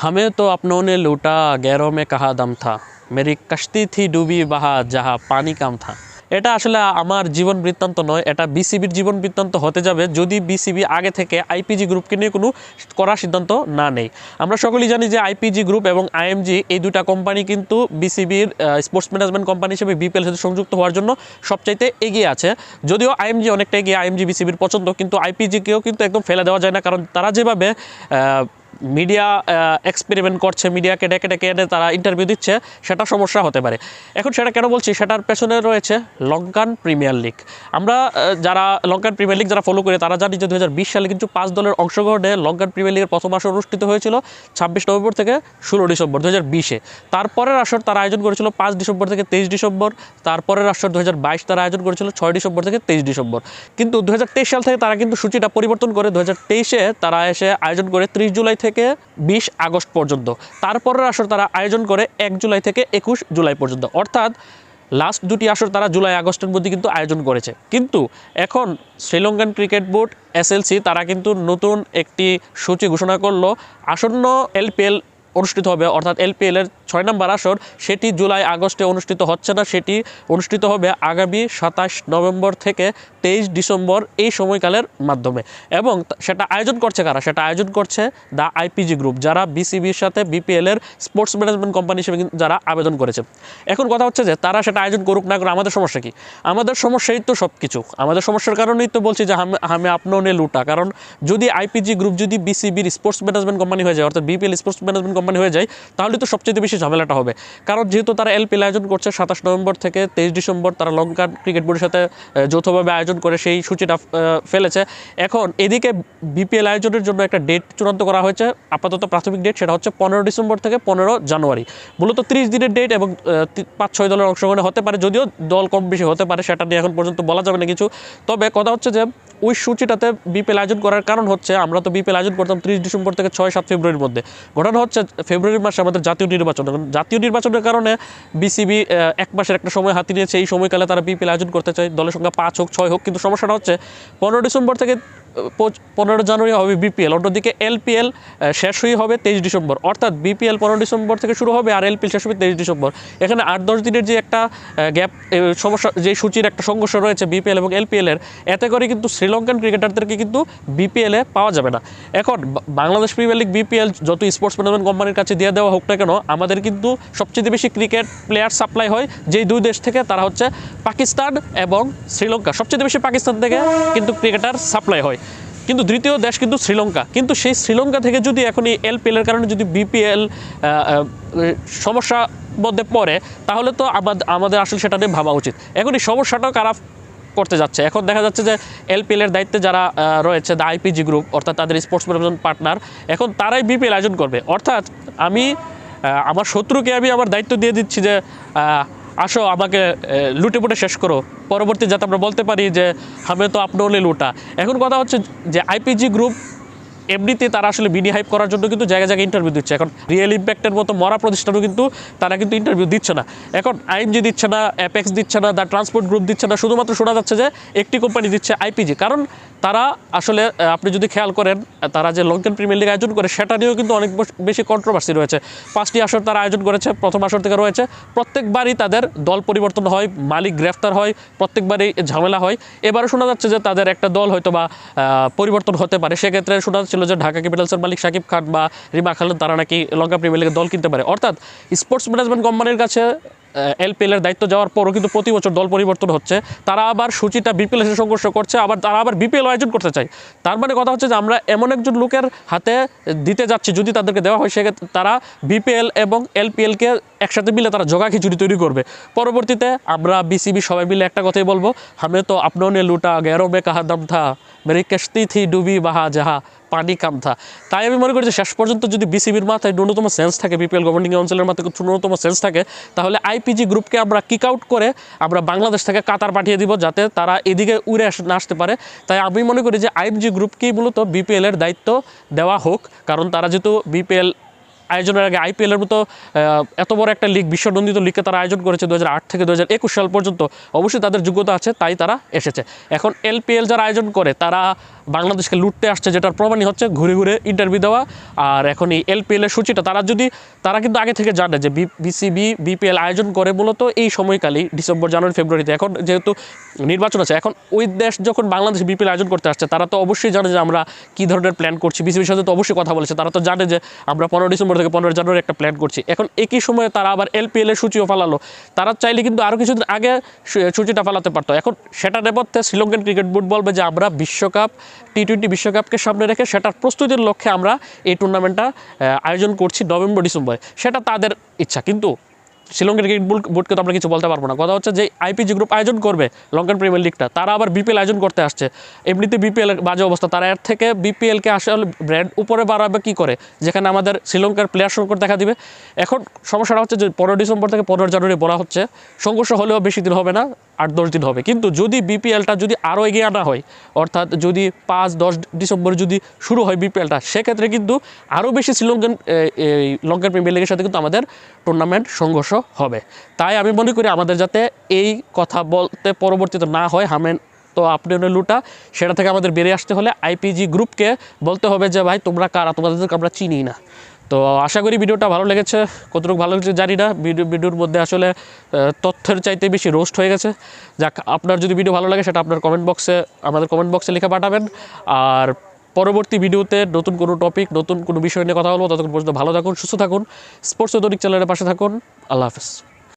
हमें तो अपनों ने लूटा गैरों में कहा दम था मेरी कश्ती थी डूबी बहा যাহা পানি কাম থা এটা আসলে আমার জীবন বৃত্তান্ত নয় এটা বিসিবির জীবন বৃত্তান্ত হতে যাবে যদি বিসিবি আগে থেকে আইপিজি গ্রুপকে নিয়ে কোনো করার সিদ্ধান্ত না নেই আমরা সকলেই জানি যে আইপিজি গ্রুপ এবং আইএমজি এই দুটা কোম্পানি কিন্তু বিসিবির স্পোর্টস ম্যানেজমেন্ট কোম্পানি হিসেবে বিপিএল সাথে সংযুক্ত হওয়ার জন্য সবচাইতে এগিয়ে আছে যদিও আইএমজি অনেকটা এগিয়ে আইএমজি বিসিবির পছন্দ কিন্তু আইপিজিকেও কিন্তু একদম ফেলে দেওয়া যায় না কারণ তারা যেভাবে আহ, মিডিয়া এক্সপেরিমেন্ট করছে, মিডিয়াকে ডেকে ডেকে এনে তারা ইন্টারভিউ দিচ্ছে, সেটা সমস্যা হতে পারে। এখন সেটা কেন বলছি? সেটার পেছনে রয়েছে লঙ্কান প্রিমিয়ার লিগ আমরা যারা লঙ্কান প্রিমিয়ার লিগ যারা ফলো করে, তারা জানি যে দু হাজার বিশ সালে কিন্তু পাঁচ দলের অংশগ্রহণে লঙ্কান প্রিমিয়ার লিগের প্রথম আসর অনুষ্ঠিত হয়েছিল ছাব্বিশ নভেম্বর থেকে ষোলো ডিসেম্বর দু হাজার বিশে। তারপরের আসর তারা আয়োজন করেছিল পাঁচ ডিসেম্বর থেকে তেইশ ডিসেম্বর। তারপরের আসর দু হাজার বাইশ তারা আয়োজন করেছিল ছয় ডিসেম্বর থেকে তেইশ ডিসেম্বর। কিন্তু দু হাজার তেইশ সাল থেকে তারা কিন্তু সূচিটা পরিবর্তন করে দু হাজার তেইশে তারা এসে আয়োজন করে ত্রিশ জুলাই থেকে বিশ আগস্ট পর্যন্ত। তারপরের আসর তারা আয়োজন করে এক জুলাই থেকে একুশ জুলাই পর্যন্ত। অর্থাৎ লাস্ট দুটি আসর তারা জুলাই আগস্টের মধ্যে কিন্তু আয়োজন করেছে। কিন্তু এখন শ্রীলঙ্কান ক্রিকেট বোর্ড এসএলসি তারা কিন্তু নতুন একটি সূচি ঘোষণা করল। আসন্ন এলপিএল অনুষ্ঠিত হবে, অর্থাৎ এলপিএল এর ছয় নম্বর আসর। সেটি জুলাই, আগস্টে অনুষ্ঠিত হচ্ছে না। সেটি অনুষ্ঠিত হবে আগামী সাতাশ নভেম্বর থেকে তেইশ ডিসেম্বর এই সময়কালের মাধ্যমে। এবং সেটা আয়োজন করছে কারা? সেটা আয়োজন করছে দ্য আইপিজি গ্রুপ, যারা বিসিবির সাথে বিপিএল এর স্পোর্টস ম্যানেজমেন্ট কোম্পানি হিসেবে যারা আবেদন করেছে। এখন কথা হচ্ছে যে, তারা সেটা আয়োজন করুক না করে আমাদের সমস্যা কি? আমাদের সমস্যাই তো সব কিছু আমাদের সমস্যার কারণেই তো বলছি যে, হামে নে লুটা। কারণ যদি আইপিজি গ্রুপ যদি বিসিবির স্পোর্টস ম্যানেজমেন্ট কোম্পানি হয়ে যায়, অর্থাৎ বিপিএল স্পোর্টস ম্যানেজমেন্ট কোম্পানি হয়ে যায়, তাহলে তো সবচেয়ে বেশি ঝামেলাটা হবে। কারণ যেহেতু তারা এলপিএল আয়োজন করছে সাতাশ নভেম্বর থেকে তেইশ ডিসেম্বর, তারা লঙ্কান ক্রিকেট বোর্ডের সাথে যৌথভাবে আয়োজন করে সেই সূচিটা ফেলেছে। এখন এদিকে বিপিএল আয়োজনের জন্য একটা ডেট চূড়ান্ত করা হয়েছে, আপাতত প্রাথমিক ডেট সেটা হচ্ছে পনেরো ডিসেম্বর থেকে পনেরো জানুয়ারি। মূলত ত্রিশ দিনের ডেট এবং পাঁচ, ছয় দলের অংশগ্রহণে হতে পারে, যদিও দল কম বেশি হতে পারে, সেটা নিয়ে এখন পর্যন্ত বলা যাবে না কিছু। তবে কথা হচ্ছে যে, ওই সূচিটাতে বিপিএল আয়োজন করার কারণ হচ্ছে, আমরা তো বিপিএল আয়োজন করতাম ত্রিশ ডিসেম্বর থেকে ছয়, সাত ফেব্রুয়ারির মধ্যে। ঘটনা হচ্ছে ফেব্রুয়ারি মাসে আমাদের জাতীয় নির্বাচন। জাতীয় নির্বাচনের কারণে বিসিবি এক মাসের একটা সময় হাতে নিয়েছে। এই সময়কালে তারা বিপিএল আয়োজন করতে চায়। দলের সংখ্যা পাঁচ হোক, ছয় হোক। কিন্তু সমস্যাটা হচ্ছে, পনেরো ডিসেম্বর থেকে পনেরো জানুয়ারি হবে বিপিএল। অন্যদিকে এলপিএল শেষ হয়ে হবে তেইশ ডিসেম্বর। অর্থাৎ বিপিএল পনেরো ডিসেম্বর থেকে শুরু হবে আর এলপিএল শেষ হবে তেইশ ডিসেম্বর। এখানে আট দশ দিনের যে একটা গ্যাপ সমস্যা, যে সূচির একটা সংঘর্ষ রয়েছে বিপিএল এবং এলপিএল এর, এতে করে কিন্তু শ্রীলঙ্কান ক্রিকেটারদেরকে কিন্তু বিপিএল পাওয়া যাবে না। এখন বাংলাদেশ প্রিমিয়ার লিগ বিপিএল যত স্পোর্টস ম্যানেজমেন্ট কোম্পানির কাছে দিয়ে দেওয়া হোক না কেন, আমাদের কিন্তু সবচেয়ে বেশি ক্রিকেট প্লেয়ার সাপ্লাই হয় যেই দুই দেশ থেকে, তারা হচ্ছে পাকিস্তান এবং শ্রীলঙ্কা। সবচেয়ে বেশি পাকিস্তান থেকে কিন্তু ক্রিকেটার সাপ্লাই হয়। কিন্তু দ্বিতীয় দেশ কিন্তু শ্রীলঙ্কা। কিন্তু সেই শ্রীলঙ্কা থেকে যদি এখন এই এলপিএল এর কারণে যদি বিপিএল সমস্যা মধ্যে পড়ে, তাহলে তো আমাদ- আমাদের আসলে সেটা নিয়ে ভাবা উচিত। এখন এই সমস্যাটাও কারা করতে যাচ্ছে? এখন দেখা যাচ্ছে যে এলপিএল এর দায়িত্বে যারা রয়েছে দ্য আইপিজি গ্রুপ অর্থাৎ তাদের স্পোর্টস ম্যানেজমেন্ট পার্টনার এখন তারাই বিপিএল আয়োজন করবে। অর্থাৎ আমি আমার শত্রুকে আমি আমার দায়িত্ব দিয়ে দিচ্ছি যে আসো আমাকে আহ, লুটে পুটে শেষ করো। পরবর্তী যাতে আমরা বলতে পারি যে আমি তো আপনি লুটা। এখন কথা হচ্ছে যে আইপিজি গ্রুপ এমনিতে তারা আসলে বিডি হাইপ করার জন্য কিন্তু জায়গায় জায়গায় ইন্টারভিউ দিচ্ছে। এখন রিয়েল ইম্প্যাক্টের মতো মরা প্রতিষ্ঠানও কিন্তু তারা কিন্তু ইন্টারভিউ দিচ্ছে না। এখন আইএমজি দিচ্ছে না অ্যাপেক্স দিচ্ছে না দ্য ট্রান্সপোর্ট গ্রুপ দিচ্ছে না। শুধুমাত্র শোনা যাচ্ছে যে একটি কোম্পানি দিচ্ছে আইপিজি কারণ তারা আসলে আপনি যদি খেয়াল করেন তারা যে লঙ্কান প্রিমিয়ার লিগ আয়োজন করে, সেটা নিয়েও কিন্তু অনেক বেশি কন্ট্রোভার্সি রয়েছে। পাঁচটি আসর তারা আয়োজন করেছে, প্রথম আসর থেকে রয়েছে। প্রত্যেকবারই তাদের দল পরিবর্তন হয়, মালিক গ্রেফতার হয়, প্রত্যেকবারই ঝামেলা হয়। এবারে শোনা যাচ্ছে যে তাদের একটা দল হয়তো বা পরিবর্তন হতে পারে। সেক্ষেত্রে শোনা যাচ্ছিল যে ঢাকা ক্যাপিটালসের মালিক সাকিব খান বা রিমা খালেন তারা নাকি লঙ্কা প্রিমিয়ার লিগের দল কিনতে পারে। অর্থাৎ স্পোর্টস ম্যানেজমেন্ট কোম্পানির কাছে এলপিএল এর দায়িত্ব যাওয়ার পরও কিন্তু প্রতি বছর দল পরিবর্তন হচ্ছে। তারা আবার সূচিটা বিপিএল এসে সংঘর্ষ করছে, আবার তারা আবার বিপিএল আয়োজন করতে চায়। তার মানে কথা হচ্ছে যে আমরা এমন একজন লোকের হাতে দিতে যাচ্ছি, যদি তাদেরকে দেওয়া হয়, সেক্ষেত্রে তারা বিপিএল এবং এলপিএলকে একসাথে মিলে তারা জগা খিচুড়ি তৈরি করবে। পরবর্তীতে আমরা বিসিবি সবাই মিলে একটা কথাই বলব। হামে তো আপনও নে লুটা, গেরো মে কাহা দম থা, মেরি কশ্তি থি ডুবি বাহা যাহা পানি কাম থা। তাই আমি মনে করি যে শেষ পর্যন্ত যদি বিসিবির মাথায় ন্যূনতম সেন্স থাকে বিপিএল গভর্নিং অঞ্চলের মাথায় ন্যূনতম সেন্স থাকে, তাহলে আইপিজি গ্রুপকে আমরা কিক আউট করে আমরা বাংলাদেশ থেকে কাতার পাঠিয়ে দিব যাতে তারা এদিকে উড়ে না আসতে পারে। তাই আমি মনে করি যে আইপিজি গ্রুপকেই মূলত বিপিএলের দায়িত্ব দেওয়া হোক, কারণ তারা যেহেতু বিপিএল আয়োজনের আগে আইপিএলের মতো এত বড় একটা লিগ, বিশ্বনন্দিত লিগকে তারা আয়োজন করেছে দু হাজার আট থেকে দু হাজার একুশ সাল পর্যন্ত। অবশ্যই তাদের যোগ্যতা আছে, তাই তারা এসেছে। এখন এলপিএল যারা আয়োজন করে, তারা বাংলাদেশকে লুটতে আসছে, যেটার প্রমাণই হচ্ছে ঘুরে ঘুরে ইন্টারভিউ দেওয়া। আর এখন এই এলপিএল এর সূচিটা, তারা যদি, তারা কিন্তু আগে থেকে জানে যে বিসিবি বিপিএল আয়োজন করে মূলত এই সময়কালেই, ডিসেম্বর, জানুয়ারি, ফেব্রুয়ারিতে। এখন যেহেতু নির্বাচন আছে, এখন ওই দেশ যখন বাংলাদেশ বিপিএল আয়োজন করতে আসছে, তারা তো অবশ্যই জানে যে আমরা কী ধরনের প্ল্যান করছি। বিসিবির সাথে তো অবশ্যই কথা বলেছে, তারা তো জানে যে আমরা পনেরো ডিসেম্বর থেকে পনেরো জানুয়ারি একটা প্ল্যান করছি। এখন একই সময়ে তারা আবার এলপিএল এর সূচিও ফালালো। তারা চাইলে কিন্তু আরও কিছুদিন আগে সূচিটা ফালাতে পারতো। এখন সেটা নেপথ্যে শ্রীলঙ্কান ক্রিকেট বোর্ড বলবে যে আমরা বিশ্বকাপ টি টোয়েন্টি বিশ্বকাপকে সামনে রেখে সেটার প্রস্তুতির লক্ষ্যে আমরা এই টুর্নামেন্টটা আয়োজন করছি নভেম্বর, ডিসেম্বরে। সেটা তাদের ইচ্ছা। কিন্তু শ্রীলঙ্কার ক্রিকেট বোর্ড বোর্ডকে তো আমরা কিছু বলতে পারব না। কথা হচ্ছে যে আইপিজি গ্রুপ আয়োজন করবে লঙ্কান প্রিমিয়ার লিগটা তারা আবার বিপিএল আয়োজন করতে আসছে। এমনিতে বিপিএল বাজে অবস্থা। তারা এর থেকে বিপিএলকে আসলে ব্র্যান্ড উপরে বাড়াবে কি করে? যেখানে আমাদের শ্রীলঙ্কার প্লেয়ার সংকট দেখা দিবে। এখন সমস্যাটা হচ্ছে যে পনেরো ডিসেম্বর থেকে পনেরো জানুয়ারি বলা হচ্ছে। সংঘর্ষ হলেও বেশি দিন হবে না। আট দশ দিন হবে। কিন্তু যদি বিপিএলটা যদি আরও এগিয়ে আনা হয়, অর্থাৎ যদি পাঁচ দশ ডিসেম্বর যদি শুরু হয় বিপিএলটা সেক্ষেত্রে কিন্তু আরও বেশি শ্রীলঙ্কান লঙ্কান প্রিমিয়ার লিগের সাথে কিন্তু আমাদের টুর্নামেন্ট সংঘর্ষ হবে। তাই আমি মনে করি আমাদের যাতে এই কথা বলতে পরবর্তীতে না হয়, হামেন তো আপনি হলেন লুটা, সেটা থেকে আমাদের বেরিয়ে আসতে হলে আইপিজি গ্রুপকে বলতে হবে যে, ভাই, তোমরা কারা? তোমাদেরকে আমরা চিনি না। তো আশা করি ভিডিওটা ভালো লেগেছে। কতটুকু ভালো লেগেছে জানি না। ভিডিও ভিডিওর মধ্যে আসলে তথ্যের চাইতে বেশি রোস্ট হয়ে গেছে। যাক, আপনার যদি ভিডিও ভালো লাগে সেটা আপনার কমেন্ট বক্সে আমাদের কমেন্ট বক্সে লিখে পাঠাবেন। আর পরবর্তী ভিডিওতে নতুন কোনো টপিক নতুন কোনো বিষয় নিয়ে কথা বলব। ততক্ষণ পর্যন্ত ভালো থাকুন, সুস্থ থাকুন। স্পোর্টস দৈনিক চ্যানেলের পাশে থাকুন। আল্লাহ হাফেজ।